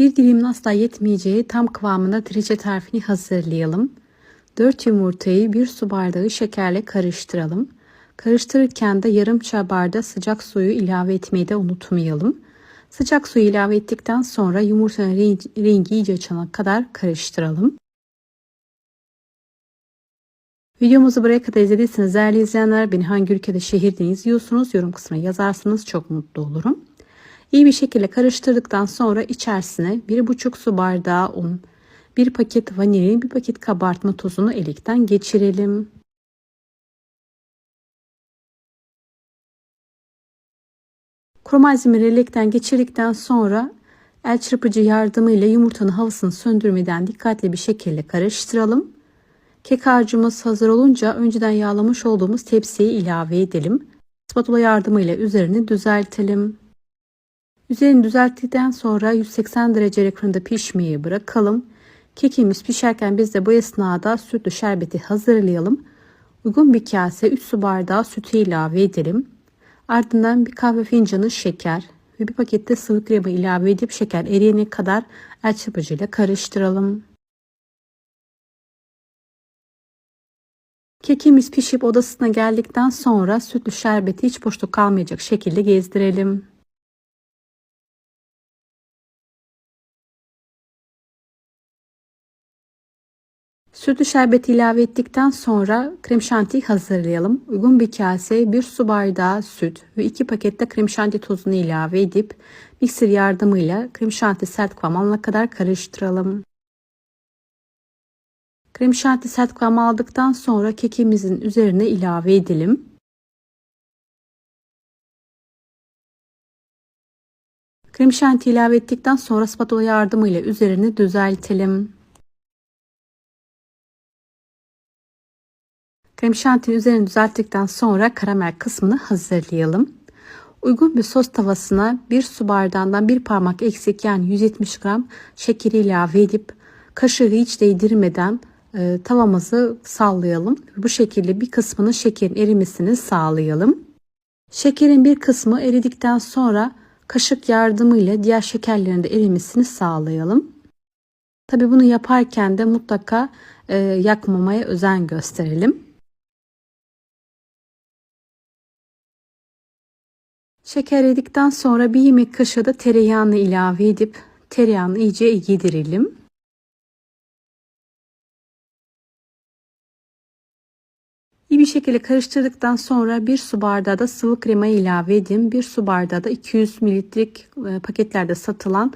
Bir dilimin asla yetmeyeceği tam kıvamında triçe tarifini hazırlayalım. 4 yumurtayı 1 su bardağı şekerle karıştıralım. Karıştırırken de yarım çay bardağı sıcak suyu ilave etmeyi de unutmayalım. Sıcak suyu ilave ettikten sonra yumurtanın rengi iyice açana kadar karıştıralım. Videomuzu buraya kadar izlediyseniz değerli izleyenler beni hangi ülkede şehirden izliyorsunuz yorum kısmına yazarsanız çok mutlu olurum. İyi bir şekilde karıştırdıktan sonra içerisine 1,5 su bardağı un, 1 paket vanilya, 1 paket kabartma tozunu elikten geçirelim. Kuru malzemeleri elekten geçirdikten sonra el çırpıcı yardımıyla yumurtanın havasını söndürmeden dikkatli bir şekilde karıştıralım. Kek harcımız hazır olunca önceden yağlamış olduğumuz tepsiye ilave edelim. Spatula yardımıyla üzerini düzeltelim. Üzerini düzelttikten sonra 180 derece fırında pişmeyi bırakalım. Kekimiz pişerken biz de bu esnada sütlü şerbeti hazırlayalım. Uygun bir kase 3 su bardağı sütü ilave edelim. Ardından bir kahve fincanı şeker ve bir pakette sıvı krema ilave edip şeker eriyene kadar el çırpıcıyla karıştıralım. Kekimiz pişip odasına geldikten sonra sütlü şerbeti hiç boşluk kalmayacak şekilde gezdirelim. Sütlü şerbeti ilave ettikten sonra krem şanti hazırlayalım. Uygun bir kase 1 su bardağı süt ve 2 pakette krem şanti tozunu ilave edip mikser yardımıyla krem şanti sert kıvam alana kadar karıştıralım. Krem şanti sert kıvam aldıktan sonra kekimizin üzerine ilave edelim. Krem şanti ilave ettikten sonra spatula yardımıyla üzerini düzeltelim. Krem şantinin üzerini düzelttikten sonra karamel kısmını hazırlayalım. Uygun bir sos tavasına bir su bardağından bir parmak eksik yani 170 gram şekeri ilave edip kaşığı hiç değdirmeden e, tavamızı sallayalım. Bu şekilde bir kısmının şekerin erimesini sağlayalım. Şekerin bir kısmı eridikten sonra kaşık yardımıyla diğer şekerlerin de erimesini sağlayalım. Tabi bunu yaparken de mutlaka e, yakmamaya özen gösterelim. Şeker eridikten sonra bir yemek kaşığı da tereyağını ilave edip tereyağını iyice yedirelim. İyi bir şekilde karıştırdıktan sonra bir su bardağı da sıvı krema ilave edin. Bir su bardağı da 200 mililitrelik e, paketlerde satılan